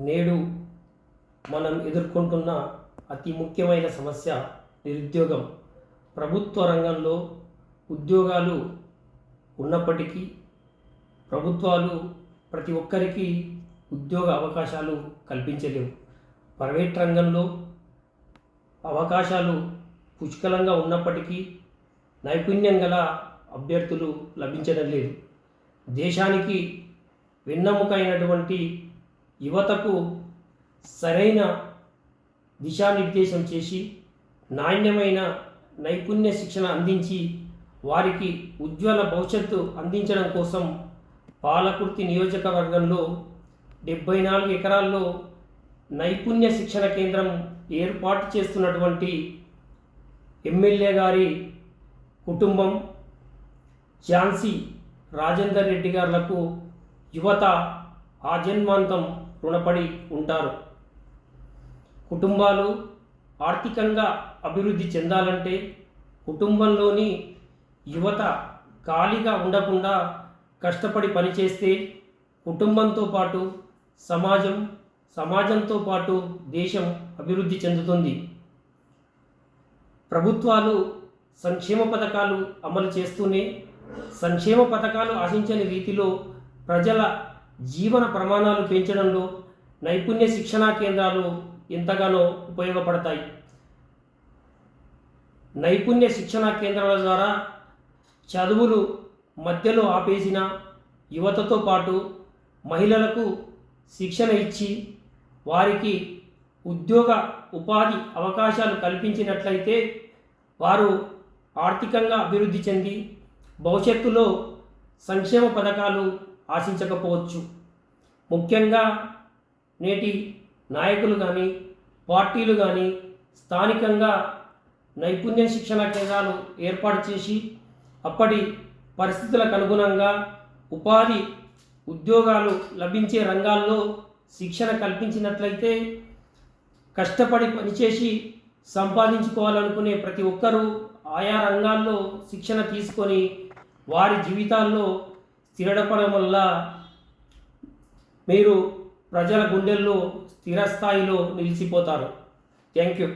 నేడు మనం ఎదుర్కొంటున్న అతి ముఖ్యమైన సమస్య నిరుద్యోగం. ప్రభుత్వ రంగంలో ఉద్యోగాలు ఉన్నప్పటికీ ప్రభుత్వాలు ప్రతి ఒక్కరికి ఉద్యోగ అవకాశాలు కల్పించలేవు. ప్రైవేట్ రంగంలో అవకాశాలు పుష్కలంగా ఉన్నప్పటికీ నైపుణ్యం గల అభ్యర్థులు లభించడం లేదు. దేశానికి వెన్నెముకైనటువంటి యువతకు సరైన దిశానిర్దేశం చేసి నాణ్యమైన నైపుణ్య శిక్షణ అందించి వారికి ఉజ్వల భవిష్యత్తు అందించడం కోసం పాలకుర్తి నియోజకవర్గంలో డెబ్బై నాలుగు ఎకరాల్లో నైపుణ్య శిక్షణ కేంద్రం ఏర్పాటు చేస్తున్నటువంటి ఎమ్మెల్యే గారి కుటుంబం ఝాన్సీ రాజేందర్ రెడ్డి గారులకు యువత ఆ జన్మాంతం రుణపడి ఉంటారు. కుటుంబాలు ఆర్థికంగా అభివృద్ధి చెందాలంటే కుటుంబంలోని యువత ఖాళీగా ఉండకుండా కష్టపడి పనిచేస్తే కుటుంబంతో పాటు సమాజం సమాజంతో పాటు దేశం అభివృద్ధి చెందుతుంది. ప్రభుత్వాలు సంక్షేమ పథకాలు అమలు చేస్తూనే సంక్షేమ పథకాలు ఆశించని రీతిలో ప్రజల జీవన ప్రమాణాలు పెంచడంలో నైపుణ్య శిక్షణా కేంద్రాలు ఎంతగానో ఉపయోగపడతాయి. నైపుణ్య శిక్షణా కేంద్రాల ద్వారా చదువులు మధ్యలో ఆపేసిన యువతతో పాటు మహిళలకు శిక్షణ ఇచ్చి వారికి ఉద్యోగ ఉపాధి అవకాశాలు కల్పించినట్లయితే వారు ఆర్థికంగా అభివృద్ధి చెంది భవిష్యత్తులో సంక్షేమ పథకాలు ఆశించకపోవచ్చు. ముఖ్యంగా నేటి నాయకులు కానీ పార్టీలు కానీ స్థానికంగా నైపుణ్య శిక్షణ కేంద్రాలు ఏర్పాటు చేసి అప్పటి పరిస్థితులకు అనుగుణంగా ఉపాధి ఉద్యోగాలు లభించే రంగాల్లో శిక్షణ కల్పించినట్లయితే కష్టపడి పనిచేసి సంపాదించుకోవాలనుకునే ప్రతి ఒక్కరూ ఆయా రంగాల్లో శిక్షణ తీసుకొని వారి జీవితాల్లో స్థిరపడడం వల్ల మీరు ప్రజల గుండెల్లో స్థిరస్థాయిలో నిలిచిపోతారు. Thank you.